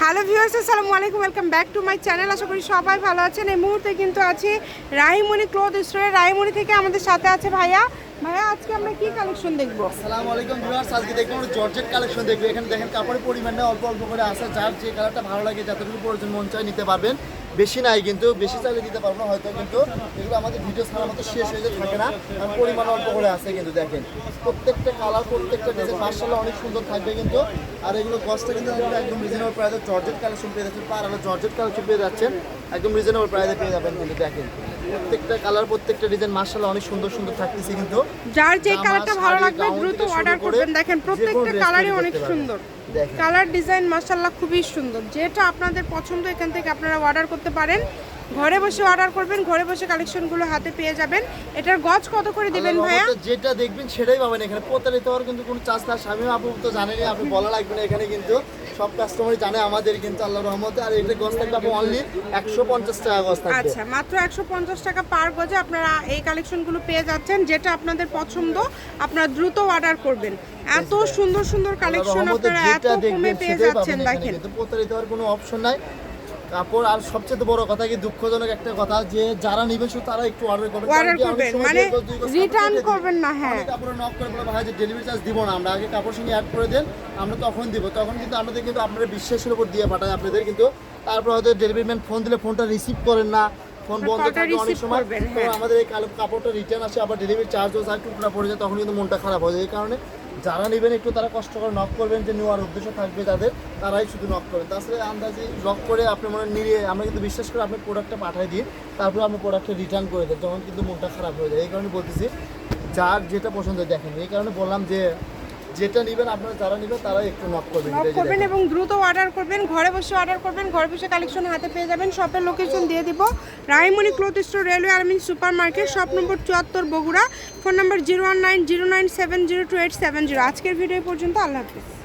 Hello viewers, আসসালামু আলাইকুম, welcome back to my channel. আশা করি সবাই ভালো আছেন। এই মুহূর্তে কিন্তু আছি রাহিমণি ক্লোথ স্টোরে রাহিমণি থেকে আমাদের সাথে আছে ভাইয়া। ভাইয়া, আজকে আমরা কি কালেকশন দেখব? আসসালামু আলাইকুম ভিউয়ার্স, আজকে দেখব আমরা জর্জেট কালেকশন দেখব। এখানে দেখেন, কাপড়ের পরিমাণটা অল্প অল্প করে আসা যার যে কালারটা ভালো লাগে, যতটুকু প্রয়োজন মন চাই নিতে পারবেন। বেশি নাই কিন্তু, বেশি চাইলে দিতে পারব না হয়তো, কিন্তু এগুলো আমাদের ভিডিও ছাড়ার মতো শেষ হয়ে থাকে না। আর পরিমাণ অল্প করে আছে কিন্তু, দেখেন। প্রত্যেকটা কালার প্রত্যেকটা ডিজাইন মার্শাল্লাহ অনেক সুন্দর থাকবে কিন্তু। আর এগুলো কস্টটা কিন্তু একদম রিজনেবল প্রাইসে জর্জেট কালেকশন পেয়ে যাচ্ছেন পার আলো জর্জেট কালেকশন পেয়ে যাচ্ছেন, একদম রিজনেবল প্রাইসে পেয়ে যাবেন কিন্তু, দেখেন। প্রত্যেকটা কালার প্রত্যেকটা ডিজাইন মার্শাল্লাহ অনেক সুন্দর সুন্দর থাকতেছে কিন্তু। যার যে কালারটা ভালো লাগবে দ্রুত অর্ডার করবেন। দেখেন প্রত্যেকটা কালারই অনেক সুন্দর। কালার ডিজাইন মাশাল্লাহ খুবই সুন্দর। যেটা আপনাদের পছন্দ এখান থেকে আপনারা অর্ডার করতে পারেন। ঘরে বসে অর্ডার করবেন ঘরে বসে কালেকশনগুলো হাতে পেয়ে যাবেন। এটার গজ কত করে দিবেন ভাইয়া? যেটা দেখবেন সেটাই পাবেন এখানে। প্রতারিত হওয়ার কিন্তু কোনো চান্স না স্বামী আপু তো জানেনই আপনি বলা লাগবে না এখানে কিন্তু। সব কাস্টমারই জানে আমাদের কিন্তু আল্লাহ রহমতে। আর এটা গজ থাকবে আপনি অনলি একশো পঞ্চাশ টাকা গজ থাকবে। আচ্ছা মাত্র একশো পঞ্চাশ টাকা পার গজে আপনারা এই কালেকশনগুলো পেয়ে যাচ্ছেন যেটা আপনাদের পছন্দ আপনারা দ্রুত অর্ডার করবেন। এত সুন্দর সুন্দর কালেকশন আপনারা এত কমে পেয়ে যাচ্ছেন দেখেন। প্রতারিত হওয়ার কোনো অপশন নাই। কাপড় আর সবচেয়ে বড় কথা কি দুঃখজনক একটা কথা যে যারা শুধু তারা একটু অর্ডার করবেন কারণ করবেন, মানে কাপড় দিই। করবেন না, হ্যাঁ। অনেকে নক করে বলে ভাই যে ডেলিভারি চার্জ দিব না আমরা আগে কাপড় সঙ্গে অ্যাড করে দেন আমরা তখন দিব তখন কিন্তু আপনাদের কিন্তু আপনারা বিশ্বাসের উপর দিয়ে পাঠাই আপনাদের কিন্তু তারপর হয়তো ডেলিভারি ম্যান ফোন দিলে ফোনটা রিসিভ করেন না ফোন বন্ধ কলটা থাকে অনেক সময় হ্যাঁ। আমাদের এই কালো কাপড়টা রিটার্ন আসে আবার ডেলিভারি চার্জও যায় টুকরা পড়ে যায় তখন কিন্তু মনটা খারাপ হয়ে যায় এই কারণে যারা নেবেন একটু তারা কষ্ট করে নক করবেন যে নেওয়ার উদ্দেশ্য থাকবে তাদের, তারাই শুধু নক করবেন তাছাড়া আন্দাজে নক করে আপনি মনে নিয়ে আমরা কিন্তু বিশ্বাস করে আপনি প্রোডাক্টটা পাঠিয়ে দিই তারপরে আপনি প্রোডাক্টটা রিটার্ন করে দেন, তখন কিন্তু মনটা খারাপ হয়ে যায়। এই কারণে বলতেছি, যার যেটা পছন্দ দেখেন। এই কারণে বললাম যে যেটা নেবেন আপনারা যারা নেবেন তারা একটু নক করবেন নক করবেন এবং দ্রুত অর্ডার করবেন ঘরে বসে অর্ডার করবেন ঘরে বসে কালেকশন হাতে পেয়ে যাবেন শপের লোকেশন দিয়ে দিব। Raimoni cloth store railway Armin super market shop number চুয়াত্তর Bogura phone number zero one nine zero nine seven zero two eight seven zero আজকের ভিডিও পর্যন্ত আল্লাহ হাফিজ।